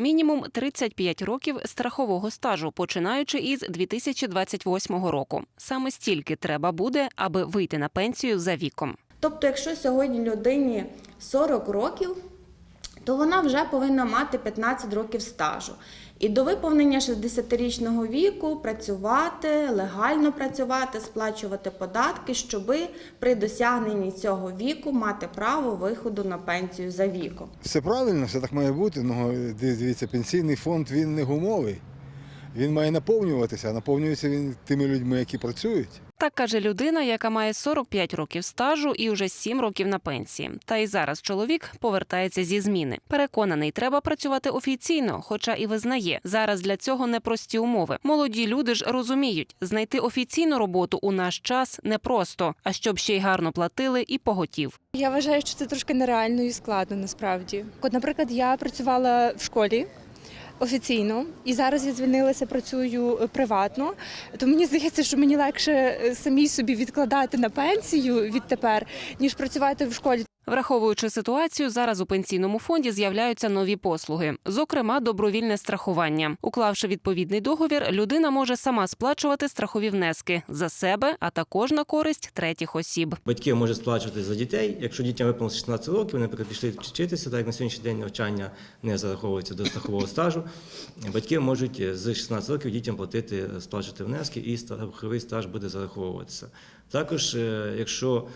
Мінімум 35 років страхового стажу, починаючи із 2028 року. Саме стільки треба буде, аби вийти на пенсію за віком. Тобто, якщо сьогодні людині 40 років, то вона вже повинна мати 15 років стажу. І до виповнення 60-річного віку працювати, легально працювати, сплачувати податки, щоби при досягненні цього віку мати право виходу на пенсію за віком. Все правильно, все так має бути. Ну, дивіться, пенсійний фонд він не гумовий. Він має наповнюватися, а наповнюється він тими людьми, які працюють. Так каже людина, яка має 45 років стажу і вже 7 років на пенсії. Та й зараз чоловік повертається зі зміни. Переконаний, треба працювати офіційно, хоча і визнає, зараз для цього непрості умови. Молоді люди ж розуміють, знайти офіційну роботу у наш час непросто, а щоб ще й гарно платили і поготів. Я вважаю, що це трошки нереально і складно насправді. От, наприклад, я працювала в школі. Офіційно і зараз я звільнилася, працюю е, приватно. То мені здається, що мені легше е, самій собі відкладати на пенсію відтепер, ніж працювати в школі. Враховуючи ситуацію, зараз у пенсійному фонді з'являються нові послуги, зокрема добровільне страхування. Уклавши відповідний договір, людина може сама сплачувати страхові внески за себе, а також на користь третіх осіб. Батьки можуть сплачувати за дітей. Якщо дітям виповнилося 16 років, вони, наприклад, пішли вчитися, так як на сьогоднішній день навчання не зараховується до страхового стажу. Батьки можуть е, з 16 років дітям платити, сплачувати внески, і страховий стаж буде зараховуватися. Також, е, якщо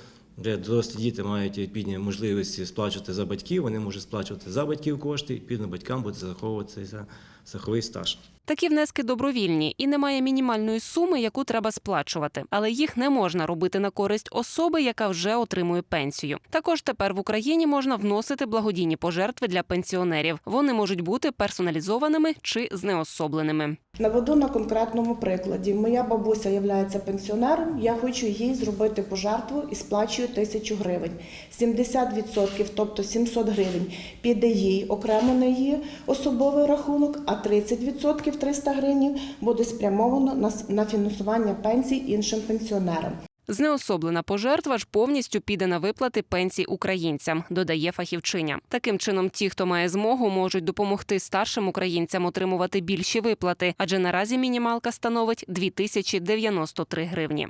вже дорослі діти мають відповідні можливості сплачувати за батьків, вони можуть сплачувати за батьків кошти, і відповідно батькам буде зараховуватися страховий стаж. Такі внески добровільні і немає мінімальної суми, яку треба сплачувати, але їх не можна робити на користь особи, яка вже отримує пенсію. Також тепер в Україні можна вносити благодійні пожертви для пенсіонерів. Вони можуть бути персоналізованими чи знеособленими. Наведу на конкретному прикладі. Моя бабуся є пенсіонером. Я хочу їй зробити пожертву і сплачую тисячу гривень. 70%, тобто 700 гривень, піде їй окремо на її особовий рахунок, а 30% 300 гривень буде спрямовано на фінансування пенсій іншим пенсіонерам. Знеособлена пожертва ж повністю піде на виплати пенсій українцям, додає фахівчиня. Таким чином, ті, хто має змогу, можуть допомогти старшим українцям отримувати більші виплати, адже наразі мінімалка становить 2093 гривні.